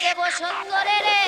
দেব সুন্দরে রে।